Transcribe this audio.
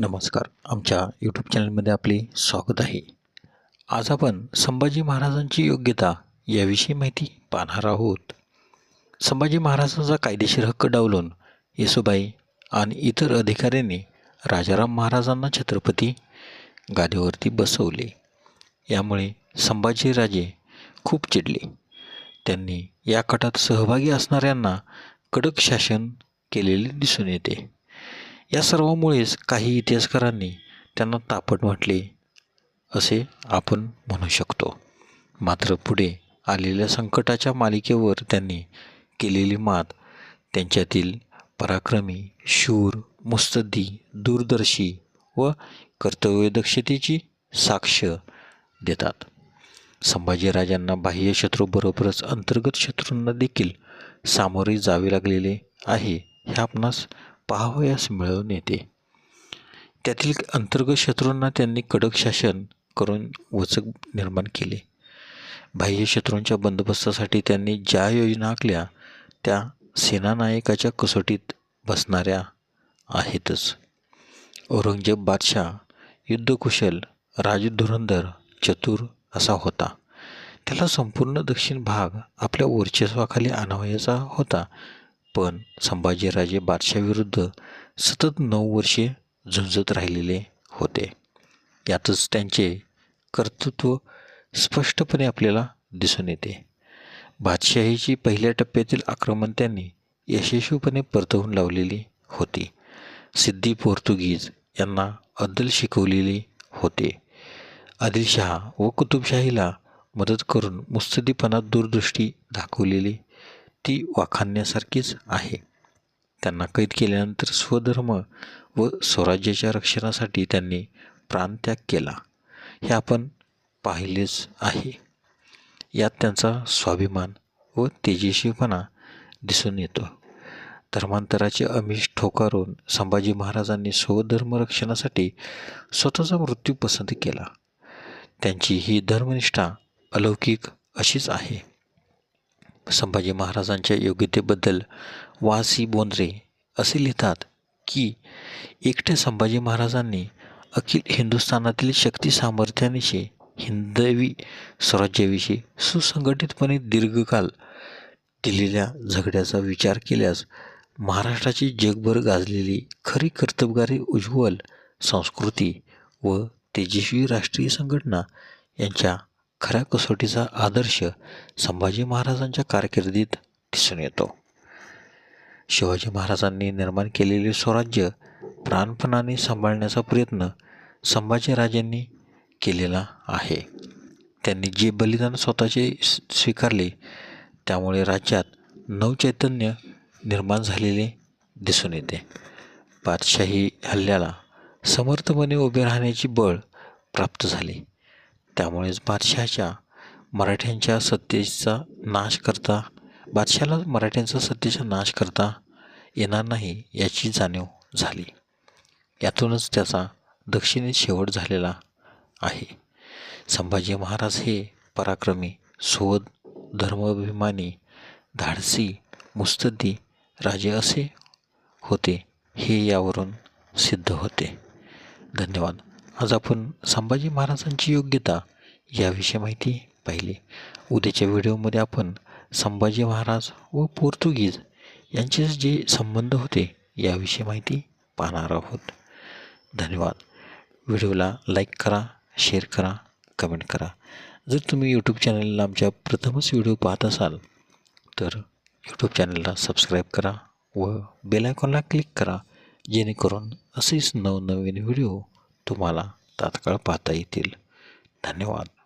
नमस्कार. आमच्या यूट्यूब चॅनलमध्ये आपले स्वागत आहे. आज आपण संभाजी महाराजांची योग्यता याविषयी माहिती पाहणार आहोत. संभाजी महाराजांचा कायदेशीर हक्क डावलून येसुबाई आणि इतर अधिकाऱ्यांनी राजाराम महाराजांना छत्रपती गादीवरती बसवले. यामुळे संभाजीराजे खूप चिडले. त्यांनी या कटात सहभागी असणाऱ्यांना कडक शासन केलेले दिसून येते. या सर्वामुळेच काही इतिहासकारांनी त्यांना तापट म्हटले असे आपण म्हणू शकतो. मात्र पुढे आलेल्या संकटाच्या मालिकेवर त्यांनी केलेली मात त्यांच्यातील पराक्रमी शूर मुस्तदी दूरदर्शी व कर्तव्यदक्षतेची साक्ष देतात. संभाजीराजांना बाह्य शत्रूबरोबरच अंतर्गत शत्रूंना देखील सामोरे जावे लागलेले आहे हे आपणास पाहावयास मिळवून येते त्यातील अंतर्गत शत्रूंना त्यांनी कडक शासन करून वचक निर्माण केले. बाह्य शत्रूंच्या बंदोबस्तासाठी त्यांनी ज्या योजना आखल्या त्या सेनानायकाच्या कसोटीत बसणाऱ्या आहेतच. औरंगजेब बादशाह युद्धकुशल राजधुरंधर चतुर असा होता. त्याला संपूर्ण दक्षिण भाग आपल्या वर्चस्वाखाली आणावयाचा होता. पण संभाजीराजे बादशाहविरुद्ध सतत नऊ वर्षे झुंजत राहिलेले होते. यातच त्यांचे कर्तृत्व स्पष्टपणे आपल्याला दिसून येते. बादशाहीची पहिल्या टप्प्यातील आक्रमण त्यांनी यशस्वीपणे परतवून लावलेली होती. सिद्धी पोर्तुगीज यांना अद्दल शिकवलेली होते. आदिलशहा व कुतुबशाहीला मदत करून मुस्तदीपणात दूरदृष्टी दाखवलेली ती वाखाणण्यासारखीच आहे. त्यांना कैद केल्यानंतर स्वधर्म व स्वराज्याच्या रक्षणासाठी त्यांनी प्राणत्याग केला. हे आपण पाहिलेच आहे. यात त्यांचा स्वाभिमान व तेजस्वीपणा दिसून येतो. धर्मांतराचे अमिष ठोकारून संभाजी महाराजांनी स्वधर्म रक्षणासाठी स्वतःचा मृत्यू पसंत केला. त्यांची ही धर्मनिष्ठा अलौकिक अशीच आहे. संभाजी महाराजांच्या योग्यतेबद्दल वासी बोंद्रे असे लिहितात की एकट्या संभाजी महाराजांनी अखिल हिंदुस्थानातील शक्ती सामर्थ्यानिशी हिंदवी स्वराज्याविषयी सुसंघटितपणे दीर्घकाल दिलेल्या झगड्याचा विचार केल्यास महाराष्ट्राची जगभर गाजलेली खरी कर्तबगारी उज्ज्वल संस्कृती व तेजस्वी राष्ट्रीय संघटना यांच्या खऱ्या कसोटीचा आदर्श संभाजी महाराजांच्या कारकिर्दीत दिसून येतो. शिवाजी महाराजांनी निर्माण केलेले स्वराज्य प्राणपणाने सांभाळण्याचा प्रयत्न संभाजीराजांनी केलेला आहे. त्यांनी जे बलिदान स्वतःचे स्वीकारले त्यामुळे राज्यात नवचैतन्य निर्माण झालेले दिसून येते. बादशाही हल्ल्याला समर्थपणे उभे राहण्याची बळ प्राप्त झाले. त्यामुळेच बादशहाच्या मराठ्यांच्या सत्तेचा नाश करता बादशाला मराठ्यांचा सत्तेचा नाश करता येणार नाही याची जाणीव झाली. यातूनच त्याचा दक्षिणेत शेवट झालेला आहे. संभाजी महाराज हे पराक्रमी सोद धर्माभिमानी धाडसी मुस्तद्दी राजे असे होते हे यावरून सिद्ध होते. धन्यवाद. आज आपण संभाजी महाराजांची योग्यता याविषयी माहिती पाहिली. उद्याच्या व्हिडिओमध्ये आपण संभाजी महाराज व पोर्तुगीज यांचे जे संबंध होते याविषयी माहिती पाहणार आहोत. धन्यवाद. व्हिडिओला लाईक करा शेअर करा कमेंट करा. जर तुम्ही यूट्यूब चॅनलला आमच्या प्रथमच व्हिडिओ पाहत असाल तर यूट्यूब चॅनलला सबस्क्राईब करा व बेलायकॉनला क्लिक करा जेणेकरून असेच नवनवीन व्हिडिओ तुम्हाला तात्काळ पाहता येतील. धन्यवाद.